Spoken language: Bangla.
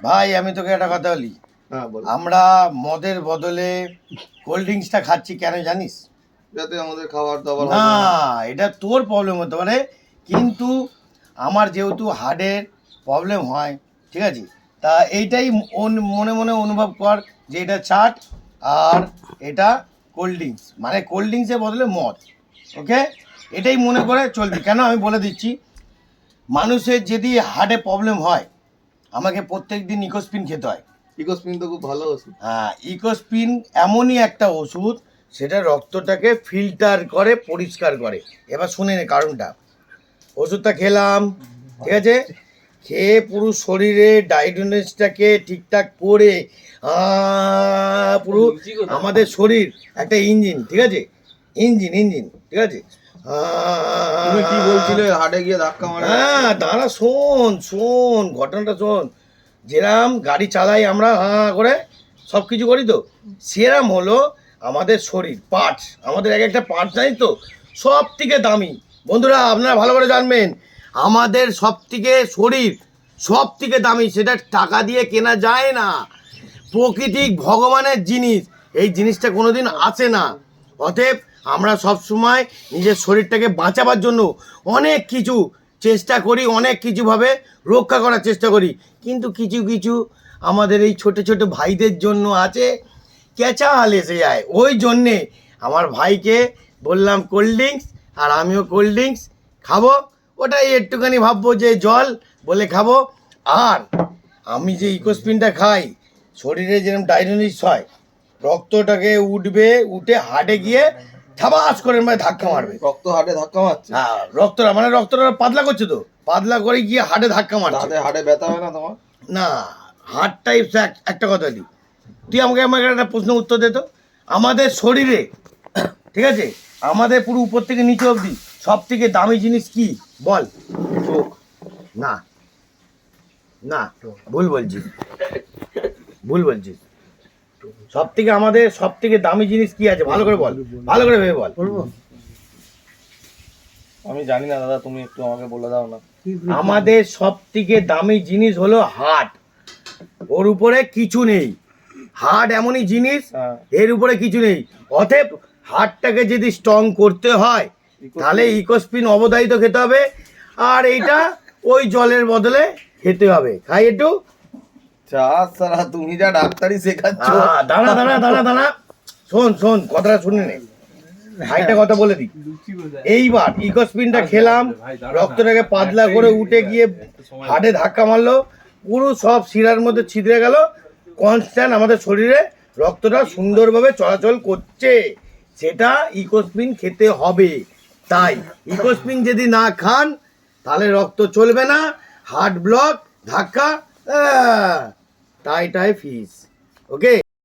ভাই আমি তোকে একটা কথা বলি। হ্যাঁ আমরা মদের বদলে কোল্ড ড্রিঙ্কসটা খাচ্ছি কেন জানিস? যাতে আমাদের খাবার দাবার না এটা তোর প্রবলেম হতে পারে কিন্তু আমার যেহেতু হার্টের প্রবলেম হয় ঠিক আছে? তা এইটাই মনে মনে অনুভব কর যে এটা চাট আর এটা কোল্ড ড্রিঙ্কস মানে কোল্ড ড্রিঙ্কসের বদলে মদ ওকে? এটাই মনে করে চলবি। কেন আমি বলে দিচ্ছি মানুষের যদি হার্টে প্রবলেম হয় আমাকে প্রত্যেক দিন ইকোস্পিন খেতে হয়। ইকোস্পিন তো খুব ভালো ওষুধ। হ্যাঁ ইকোস্পিন এমনই একটা ওষুধ সেটা রক্তটাকে ফিল্টার করে পরিষ্কার করে। এবার শুনে নে কারণটা। ওষুধটা খেলাম ঠিক আছে? খেয়ে পুরো শরীরে ডায়াগনোসটাকে ঠিকঠাক করে পুরো আমাদের শরীর একটা ইঞ্জিন ঠিক আছে? ইঞ্জিন ইঞ্জিন ঠিক আছে? তুমি কি বলছিলে হাটে গিয়ে ধাক্কা মারে হ্যাঁ দাঁড়া শোন শোন ঘটনাটা শোন। যেরাম গাড়ি চালাই আমরা হাঁ হাঁ করে সব কিছু করি তো? সেরাম হলো আমাদের শরীর পার্টস আমাদের এক একটা পার্টস জানিস তো? সব থেকে দামি। বন্ধুরা আপনারা ভালো করে জানবেন আমাদের সব থেকে শরীর সব থেকে দামি সেটা টাকা দিয়ে কেনা যায় না। প্রকৃতি ভগবানের জিনিস এই জিনিসটা কোনোদিন আসে না। অতএব আমরা সব সময় নিজের শরীরটাকে বাঁচাবার জন্য অনেক কিছু চেষ্টা করি, অনেক কিছুভাবে রক্ষা করার চেষ্টা করি। কিন্তু কিছু কিছু আমাদের এই ছোট ছোট ভাইদের জন্য আছে ক্যাচাল এসে যায়। ওই জন্যে আমার ভাইকে বললাম, কোল্ড ড্রিঙ্কস আর আমিও কোল্ড ড্রিঙ্কস খাব। ওটাই একটুখানি ভাববো যে জল বলে খাব। আর আমি যে ইকোস্পিনটা খাই, শরীরে যেরকম ডায়নোনিস হয়, রক্তটাকে উঠবে, উঠে হাটে গিয়ে থাবাস করে মানে ধাক্কা মারবে। রক্ত হাটে ধাক্কা মারছে। হ্যাঁ রক্তটা মানে রক্তটা পাতলা করছে তো। পাতলা করে গিয়ে হাটে ধাক্কা মারছে। তাতে হাটে ব্যথা হয় না তোমার? না হার্ট টাইপ একটা কথা দিই তুই আমাকে আমাকে একটা প্রশ্ন উত্তর দে তো। আমাদের শরীরে ঠিক আছে? আমাদের পুরো উপর থেকে নিচে অবধি সব থেকে দামি জিনিস কি? বল। চোখ। না। না ভুল বলছিস। ভুল বলছিস। সব থেকে আমাদের সব থেকে দামি জিনিস কি আছে? ভালো করে বল। ভালো করে ভেবে বল। আমি জানি না দাদা তুমি একটু আমাকে বলে দাও না। আমাদের সব থেকে দামি জিনিস হলো হার্ট ওর উপরে কিছু নেই। হার্ট এমনই জিনিস হ্যাঁ। এর উপরে কিছু নেই। অতএব হার্টটাকে যদি স্ট্রং করতে হয় তাহলে ইকোস্পিন অবদায়িত খেতে হবে। আর এইটা ওই জলের বদলে খেতে হবে। খাই একটু। চা সারা তুমি যা ডাক্তারি শেখাচ্ছ। দাঁড়া দাঁড়া দাঁড়া দাঁড়া। শোন শোন, কথাটা শুনে নে। ভাইটা কথা বলে দিই। এইবার ইকোস্পিনটা খেলাম, রক্তটাকে পাতলা করে উঠে গিয়ে হাটে ধাক্কা মারলো, পুরো সব শিরার মধ্যে ছিদ্রে গেল। কনস্ট্যান্ট আমাদের শরীরে রক্তটা সুন্দরভাবে চলাচল করছে। সেটা ইকোস্পিন খেতে হবে। তাই ইকোস্পিন যদি না খান, তাহলে রক্ত চলবে না। হার্ট ব্লক, ধাক্কা তাই টাই ফিস ওকে